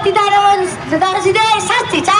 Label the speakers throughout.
Speaker 1: অতিদারণ দোষীদের শাস্তি চাই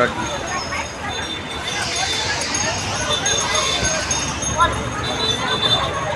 Speaker 2: রাখবি Thank you.